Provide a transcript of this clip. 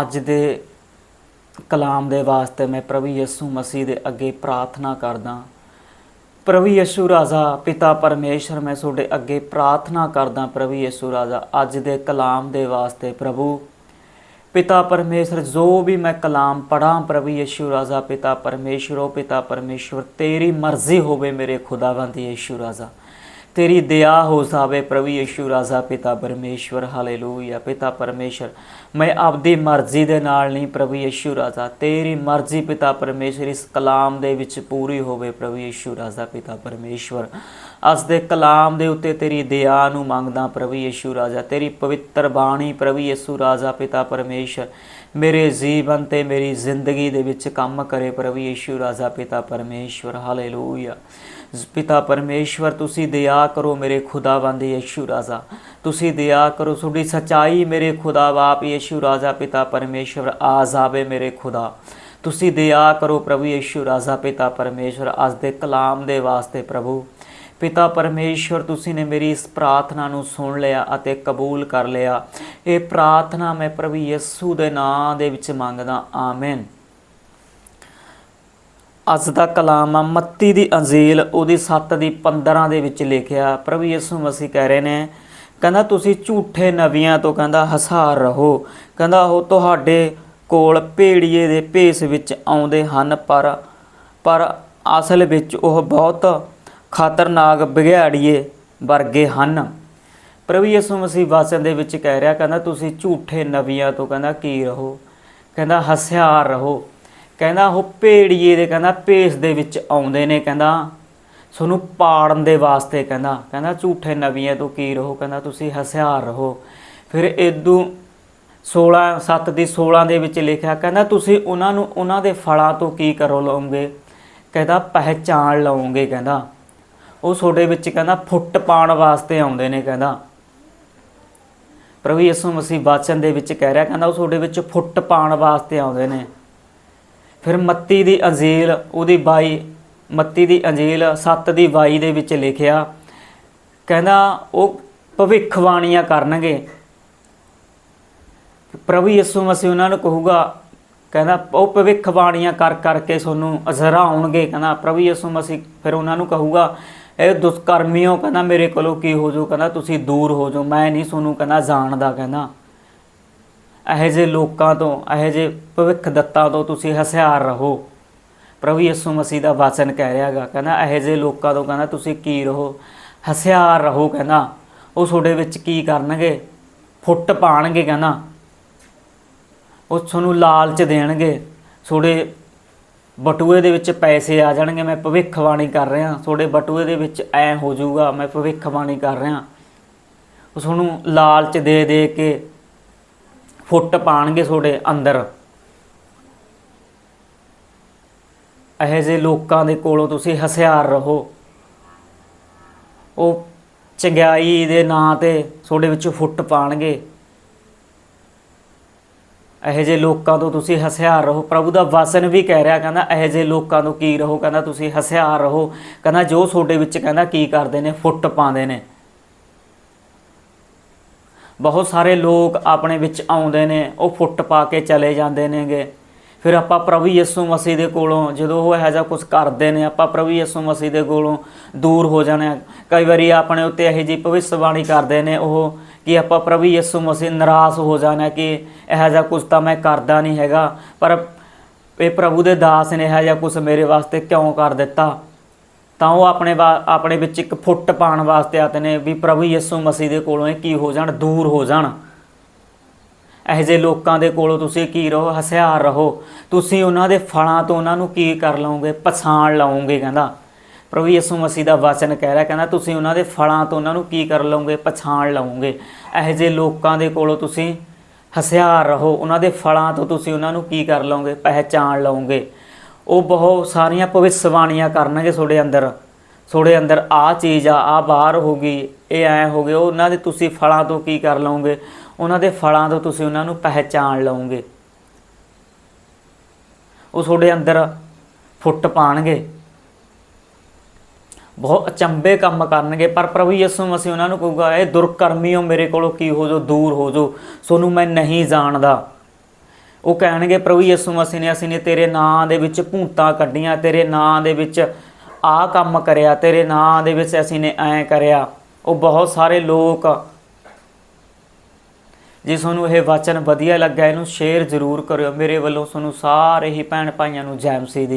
ਅੱਜ ਦੇ ਕਲਾਮ ਦੇ ਵਾਸਤੇ ਮੈਂ ਪ੍ਰਭੂ ਯਿਸੂ ਮਸੀਹ ਦੇ ਅੱਗੇ ਪ੍ਰਾਰਥਨਾ ਕਰਦਾ। ਪ੍ਰਭੂ ਯਿਸੂ ਰਾਜਾ, ਪਿਤਾ ਪਰਮੇਸ਼ਰ, ਮੈਂ ਤੁਹਾਡੇ ਅੱਗੇ ਪ੍ਰਾਰਥਨਾ ਕਰਦਾ ਪ੍ਰਭੂ ਯਿਸੂ ਰਾਜਾ, ਅੱਜ ਦੇ ਕਲਾਮ ਦੇ ਵਾਸਤੇ ਪ੍ਰਭੂ। ਪਿਤਾ ਪਰਮੇਸ਼ਰ, ਜੋ ਵੀ ਮੈਂ ਕਲਾਮ ਪੜਾਂ ਪ੍ਰਭੂ ਯਿਸੂ ਰਾਜਾ, ਪਿਤਾ ਪਰਮੇਸ਼ਰੋ ਪਿਤਾ ਪਰਮੇਸ਼ਵਰ ਤੇਰੀ ਮਰਜ਼ੀ ਹੋਵੇ ਮੇਰੇ ਖੁਦਾਵੰਦ ਯਿਸੂ ਰਾਜਾ। ਤੇਰੀ ਦਇਆ ਹੋ ਜਾਵੇ ਪ੍ਰਭੂ ਯਿਸੂ, ਰਾਜਾ, ਪਿਤਾ ਪਰਮੇਸ਼ਵਰ, ਹਾਲੇਲੂਇਆ। ਪਿਤਾ ਪਰਮੇਸ਼ਰ ਮੈਂ ਆਪਦੀ ਮਰਜ਼ੀ ਦੇ ਨਾਲ ਨਹੀਂ ਪ੍ਰਭੂ ਯਿਸੂ, ਰਾਜਾ। ਤੇਰੀ ਮਰਜ਼ੀ ਪਿਤਾ ਪਰਮੇਸ਼ਰ ਇਸ ਕਲਾਮ ਦੇ ਵਿੱਚ ਪੂਰੀ ਹੋਵੇ ਪ੍ਰਭੂ ਯਿਸੂ, ਰਾਜਾ, ਪਿਤਾ ਪਰਮੇਸ਼ਵਰ। ਅੱਜ ਦੇ ਕਲਾਮ ਦੇ ਉੱਤੇ ਤੇਰੀ ਦਇਆ ਨੂੰ ਮੰਗਦਾ ਪ੍ਰਭੂ ਯਿਸੂ ਰਾਜਾ, ਤੇਰੀ ਪਵਿੱਤਰ ਬਾਣੀ ਪ੍ਰਭੂ ਯਿਸੂ ਰਾਜਾ ਪਿਤਾ ਪਰਮੇਸ਼ਰ, ਮੇਰੇ ਜੀਵਨ ਤੇ ਮੇਰੀ ਜ਼ਿੰਦਗੀ ਦੇ ਵਿੱਚ ਕੰਮ ਕਰੇ ਪ੍ਰਭੂ ਯੇਸ਼ੂ ਰਾਜਾ ਪਿਤਾ ਪਰਮੇਸ਼ਵਰ ਹਾਲੇਲੂਇਆ। ਪਿਤਾ ਪਰਮੇਸ਼ਵਰ ਤੁਸੀਂ ਦਇਆ ਕਰੋ ਮੇਰੇ ਖੁਦਾਵੰਦ ਯੇਸ਼ੂ ਰਾਜਾ। ਤੁਸੀਂ ਦਇਆ ਕਰੋ, ਤੁਹਾਡੀ ਸਚਾਈ ਮੇਰੇ ਖੁਦਾ ਬਾਪ ਯੇਸ਼ੂ ਰਾਜਾ ਪਿਤਾ ਪਰਮੇਸ਼ਵਰ ਆ ਜਾਵੇ ਮੇਰੇ ਖੁਦਾ। ਤੁਸੀਂ ਦਇਆ ਕਰੋ ਪ੍ਰਭੂ ਯੇਸ਼ੂ ਰਾਜਾ ਪਿਤਾ ਪਰਮੇਸ਼ਵਰ ਅੱਜ ਦੇ ਕਲਾਮ ਦੇ ਵਾਸਤੇ ਪ੍ਰਭੂ। ਪਿਤਾ ਪਰਮੇਸ਼ਵਰ, ਤੁਸੀਂ ਨੇ ਮੇਰੀ ਇਸ ਪ੍ਰਾਰਥਨਾ ਨੂੰ ਸੁਣ ਲਿਆ ਅਤੇ ਕਬੂਲ ਕਰ ਲਿਆ। ਇਹ ਪ੍ਰਾਰਥਨਾ ਮੈਂ ਪ੍ਰਭੂ ਯਿਸੂ ਦੇ ਨਾਮ ਦੇ ਵਿੱਚ ਮੰਗਦਾ, ਆਮੀਨ। ਅੱਜ ਦਾ ਕਲਾਮ ਆ, ਮੱਤੀ ਦੀ ਅੰਜੀਲ, ਉਹਦੀ 7 ਦੀ 15 ਦੇ ਵਿੱਚ ਲਿਖਿਆ। ਪ੍ਰਭੂ ਯਿਸੂ ਮਸੀਹ ਕਹਿ ਰਹੇ ਨੇ, ਕਹਿੰਦਾ, ਤੁਸੀਂ ਝੂਠੇ ਨਵੀਆਂ ਤੋਂ ਕਹਿੰਦਾ ਹਸਾਰ ਰਹੋ। ਕਹਿੰਦਾ, ਉਹ ਤੁਹਾਡੇ ਕੋਲ ਭੇੜੀਏ ਦੇ ਭੇਸ ਵਿੱਚ ਆਉਂਦੇ ਹਨ, ਪਰ ਪਰ ਅਸਲ ਵਿੱਚ ਉਹ ਬਹੁਤ ਖਤਰਨਾਕ ਵਿਗਿਆੜੀਏ ਵਰਗੇ ਹਨ। ਪ੍ਰਭੂ ਯਿਸੂ ਮਸੀਹ ਵਚਨ ਦੇ ਵਿੱਚ ਕਹਿ ਰਿਹਾ, ਕਹਿੰਦਾ, ਤੁਸੀਂ ਝੂਠੇ ਨਬੀਆਂ ਤੋਂ ਕਹਿੰਦਾ, ਕੀ ਰਹੋ? ਕਹਿੰਦਾ ਹਸਿਆਰ ਰਹੋ। ਕਹਿੰਦਾ, ਉਹ ਭੇੜੀਏ ਦੇ, ਕਹਿੰਦਾ, ਭੇਸ ਦੇ ਵਿੱਚ ਆਉਂਦੇ ਨੇ, ਕਹਿੰਦਾ, ਤੁਹਾਨੂੰ ਪਾੜਨ ਦੇ ਵਾਸਤੇ, ਕਹਿੰਦਾ ਕਹਿੰਦਾ, ਝੂਠੇ ਨਬੀਆਂ ਤੋਂ ਕੀ ਰਹੋ? ਕਹਿੰਦਾ, ਤੁਸੀਂ ਹਸਿਆਰ ਰਹੋ। ਫਿਰ ਇਦੋਂ 16 7 ਦੀ 16 ਦੇ ਵਿੱਚ ਲਿਖਿਆ, ਕਹਿੰਦਾ, ਤੁਸੀਂ ਉਹਨਾਂ ਨੂੰ, ਉਹਨਾਂ ਦੇ ਫਲਾਂ ਤੋਂ ਕੀ ਕਰੋ ਲਓਗੇ? ਕਹਿੰਦਾ, ਪਹਿਚਾਣ ਲਓਗੇ, ਕਹਿੰਦਾ ਉਹ ਤੁਹਾਡੇ ਵਿੱਚ ਕਹਿੰਦਾ ਫੁੱਟ ਪਾਉਣ ਵਾਸਤੇ ਆਉਂਦੇ ਨੇ ਕਹਿੰਦਾ। ਪ੍ਰਭੂ ਯਿਸੂ ਮਸੀਹ ਬਾਚਨ ਦੇ ਵਿੱਚ ਕਹਿ ਰਿਹਾ, ਕਹਿੰਦਾ ਉਹ ਤੁਹਾਡੇ ਵਿੱਚ ਫੁੱਟ ਪਾਉਣ ਵਾਸਤੇ ਆਉਂਦੇ ਨੇ। ਫਿਰ ਮੱਤੀ ਦੀ ਅੰਜੀਲ, ਉਹਦੀ 22 ਮੱਤੀ ਦੀ ਅੰਜੀਲ 7 ਦੀ 22 ਦੇ ਵਿੱਚ ਲਿਖਿਆ, ਕਹਿੰਦਾ ਉਹ ਭਵਿੱਖਬਾਣੀਆਂ ਕਰਨਗੇ। ਪ੍ਰਭੂ ਯਿਸੂ ਮਸੀਹ ਉਹਨਾਂ ਨੂੰ ਕਹੂਗਾ, ਕਹਿੰਦਾ ਉਹ ਭਵਿੱਖਬਾਣੀਆਂ ਕਰ ਕਰਕੇ ਤੁਹਾਨੂੰ ਅਜ਼ਰਾ ਆਉਣਗੇ, ਕਹਿੰਦਾ ਪ੍ਰਭੂ ਯਿਸੂ ਮਸੀਹ ਫਿਰ ਉਹਨਾਂ ਨੂੰ ਕਹੂਗਾ ਇਹ ਦੁਸ਼ਕਰਮੀਓ ਕਹਿੰਦਾ ਮੇਰੇ ਕੋਲੋਂ ਕੀ ਹੋ ਜਾਊ ਕਹਿੰਦਾ ਤੁਸੀਂ ਦੂਰ ਹੋ ਜਾਓ ਮੈਂ ਨਹੀਂ ਤੁਹਾਨੂੰ ਕਹਿੰਦਾ ਜਾਣਦਾ, ਕਹਿੰਦਾ। ਇਹੋ ਜਿਹੇ ਲੋਕਾਂ ਤੋਂ, ਇਹੋ ਜਿਹੇ ਭਵਿੱਖ ਦੱਤਾਂ ਤੋਂ ਤੁਸੀਂ ਹਸਿਆਰ ਰਹੋ। ਪ੍ਰਭੂ ਯਿਸੂ ਮਸੀਹ ਦਾ ਵਚਨ ਕਹਿ ਰਿਹਾਗਾ ਕਹਿੰਦਾ ਇਹੋ ਜਿਹੇ ਲੋਕਾਂ ਤੋਂ ਕਹਿੰਦਾ ਤੁਸੀਂ ਕੀ ਰਹੋ, ਹਸਿਆਰ ਰਹੋ, ਕਹਿੰਦਾ। ਉਹ ਤੁਹਾਡੇ ਵਿੱਚ ਕੀ ਕਰਨਗੇ? ਫੁੱਟ ਪਾਣਗੇ, ਕਹਿੰਦਾ। ਉਹ ਤੁਹਾਨੂੰ ਲਾਲਚ ਦੇਣਗੇ, ਤੁਹਾਡੇ ਬਟੂਏ ਦੇ ਵਿੱਚ ਪੈਸੇ ਆ ਜਾਣਗੇ, ਮੈਂ ਭਵਿੱਖਬਾਣੀ ਕਰ ਰਿਹਾ। ਤੁਹਾਡੇ ਬਟੂਏ ਦੇ ਵਿੱਚ ਐ ਹੋ ਜਾਊਗਾ, ਮੈਂ ਭਵਿੱਖਬਾਣੀ ਕਰ ਰਿਹਾ। ਉਹ ਤੁਹਾਨੂੰ ਲਾਲਚ ਦੇ ਦੇ ਕੇ ਫੁੱਟ ਪਾਣਗੇ ਤੁਹਾਡੇ ਅੰਦਰ। ਇਹੋ ਜਿਹੇ ਲੋਕਾਂ ਦੇ ਕੋਲੋਂ ਤੁਸੀਂ ਹਸਿਆਰ ਰਹੋ। ਉਹ ਚੰਗਿਆਈ ਦੇ ਨਾਂ ਤੇ ਤੁਹਾਡੇ ਵਿੱਚ ਫੁੱਟ ਪਾਣਗੇ। ਇਹੋ ਜਿਹੇ ਲੋਕਾਂ ਤੋਂ ਤੁਸੀਂ ਹਸਿਆਰ ਰਹੋ। ਪ੍ਰਭੂ ਦਾ ਵਚਨ ਵੀ ਕਹਿ ਰਿਹਾ, ਕਹਿੰਦਾ ਇਹੋ ਜਿਹੇ ਲੋਕਾਂ ਤੋਂ ਕੀ ਰਹੋ? ਕਹਿੰਦਾ ਤੁਸੀਂ ਹਸਿਆਰ ਰਹੋ। ਕਹਿੰਦਾ ਜੋ ਤੁਹਾਡੇ ਵਿੱਚ ਕਹਿੰਦਾ ਕੀ ਕਰਦੇ ਨੇ, ਫੁੱਟ ਪਾਉਂਦੇ ਨੇ। ਬਹੁਤ ਸਾਰੇ ਲੋਕ ਆਪਣੇ ਵਿੱਚ ਆਉਂਦੇ ਨੇ, ਉਹ ਫੁੱਟ ਪਾ ਕੇ ਚਲੇ ਜਾਂਦੇ ਨੇਗੇ। ਫਿਰ ਆਪਾਂ ਪ੍ਰਭੂ ਯਿਸੂ ਮਸੀਹ ਦੇ ਕੋਲੋਂ ਜਦੋਂ ਉਹ ਇਹੋ ਜਿਹਾ ਕੁਝ ਕਰਦੇ ਨੇ, ਆਪਾਂ ਪ੍ਰਭੂ ਯਿਸੂ ਮਸੀਹ ਦੇ ਕੋਲੋਂ ਦੂਰ ਹੋ ਜਾਣਾ ਕਈ ਵਾਰੀ ਆਪਣੇ ਉੱਤੇ ਇਹੋ ਜਿਹੀ ਭਵਿੱਖਬਾਣੀ ਕਰਦੇ ਨੇ ਉਹ ਕਿ ਆਪਾਂ ਪ੍ਰਭੂ ਯਿਸੂ ਮਸੀਹ ਨਾਰਾਜ਼ ਹੋ ਜਾਣਾ ਕਿ ਇਹੋ ਜਿਹਾ ਕੁਝ ਤਾਂ ਮੈਂ ਕਰਦਾ ਨਹੀਂ ਹੈਗਾ, ਪਰ ਇਹ ਪ੍ਰਭੂ ਦੇ ਦਾਸ ਨੇ ਇਹੋ ਜਿਹਾ ਕੁਝ ਮੇਰੇ ਵਾਸਤੇ ਕਿਉਂ ਕਰ ਦਿੱਤਾ? ਤਾਂ ਉਹ ਆਪਣੇ ਵਾ- ਆਪਣੇ ਵਿੱਚ ਇੱਕ ਫੁੱਟ ਪਾਉਣ ਵਾਸਤੇ ਆਤੇ ਨੇ ਵੀ ਪ੍ਰਭੂ ਯਿਸੂ ਮਸੀਹ ਦੇ ਕੋਲੋਂ ਇਹ ਕੀ ਹੋ ਜਾਣ, ਦੂਰ ਹੋ ਜਾਣ। ਇਹੋ ਜਿਹੇ ਲੋਕਾਂ ਦੇ ਕੋਲੋਂ ਤੁਸੀਂ ਕੀ ਰਹੋ? ਹਸਿਆਰ ਰਹੋ। ਤੁਸੀਂ ਉਹਨਾਂ ਦੇ ਫਲਾਂ ਤੋਂ ਉਹਨਾਂ ਨੂੰ ਕੀ ਕਰ ਲਓਗੇ ਪਛਾਣ ਲਓਗੇ ਕਹਿੰਦਾ। ਪ੍ਰਭੂ ਯਿਸੂ ਮਸੀਹ ਦਾ ਵਚਨ ਕਹਿ ਰਿਹਾ ਕਹਿੰਦਾ, ਤੁਸੀਂ ਉਹਨਾਂ ਦੇ ਫਲਾਂ ਤੋਂ ਉਹਨਾਂ ਨੂੰ ਕੀ ਕਰ ਲਓਗੇ ਪਛਾਣ ਲਓਗੇ ਇਹੋ ਜਿਹੇ ਲੋਕਾਂ ਦੇ ਕੋਲੋਂ ਤੁਸੀਂ ਹਸਿਆਰ ਰਹੋ। ਉਹਨਾਂ ਦੇ ਫਲਾਂ ਤੋਂ ਤੁਸੀਂ ਉਹਨਾਂ ਨੂੰ ਕੀ ਕਰ ਲਓਗੇ ਪਹਿਚਾਣ ਲਓਗੇ ਉਹ ਬਹੁਤ ਸਾਰੀਆਂ ਭਵਿੱਖਬਾਣੀਆਂ ਕਰਨਗੇ ਤੁਹਾਡੇ ਅੰਦਰ। ਤੁਹਾਡੇ ਅੰਦਰ ਆ ਚੀਜ਼ ਆ ਆ ਬਾਹਰ ਹੋ ਗਈ, ਇਹ ਐ ਹੋ ਗਿਆ ਉਹਨਾਂ ਦੇ ਤੁਸੀਂ ਫਲਾਂ ਤੋਂ ਕੀ ਕਰ ਲਓਗੇ ਉਹਨਾਂ ਦੇ ਫਲਾਂ ਤੋਂ ਤੁਸੀਂ ਉਹਨਾਂ ਨੂੰ ਪਹਿਚਾਣ ਲਓਗੇ। ਉਹ ਤੁਹਾਡੇ ਅੰਦਰ ਫੁੱਟ ਪਾਣਗੇ। ਬਹੁਤ ਅਚੰਬੇ ਕੰਮ ਕਰਨਗੇ, ਪਰ ਪ੍ਰਭੂ ਯਿਸੂ ਮਸੀਹ ਉਹਨਾਂ ਨੂੰ ਕਹੂਗਾ, ਇਹ ਦੁਰਕਰਮੀਓ ਮੇਰੇ ਕੋਲੋਂ, ਕੀ ਹੋ ਜੋ ਦੂਰ ਹੋ ਜੋ ਸੋਨੂੰ ਮੈਂ ਨਹੀਂ ਜਾਣਦਾ। ਉਹ ਕਹਿਣਗੇ, ਪ੍ਰਭੂ ਯਿਸੂ ਮਸੀਹ ਨੇ, ਅਸੀਂ ਨੇ ਤੇਰੇ ਨਾਂ ਦੇ ਵਿੱਚ ਭੂਤਾਂ ਕੱਢੀਆਂ, ਤੇਰੇ ਨਾਂ ਦੇ ਵਿੱਚ ਆਹ ਕੰਮ ਕਰਿਆ, ਤੇਰੇ ਨਾਂ ਦੇ ਵਿੱਚ ਅਸੀਂ ਨੇ ਐਂ ਕਰਿਆ। ਉਹ ਬਹੁਤ ਸਾਰੇ ਲੋਕ ਜੇ ਤੁਹਾਨੂੰ ਇਹ ਵਚਨ ਵਧੀਆ ਲੱਗਾ ਇਹਨੂੰ ਸ਼ੇਅਰ ਜ਼ਰੂਰ ਕਰਿਓ। ਮੇਰੇ ਵੱਲੋਂ ਤੁਹਾਨੂੰ ਸਾਰੇ ਹੀ ਭੈਣ ਭਾਈਆਂ ਨੂੰ ਜੈ ਮਸੀਹ ਦੀ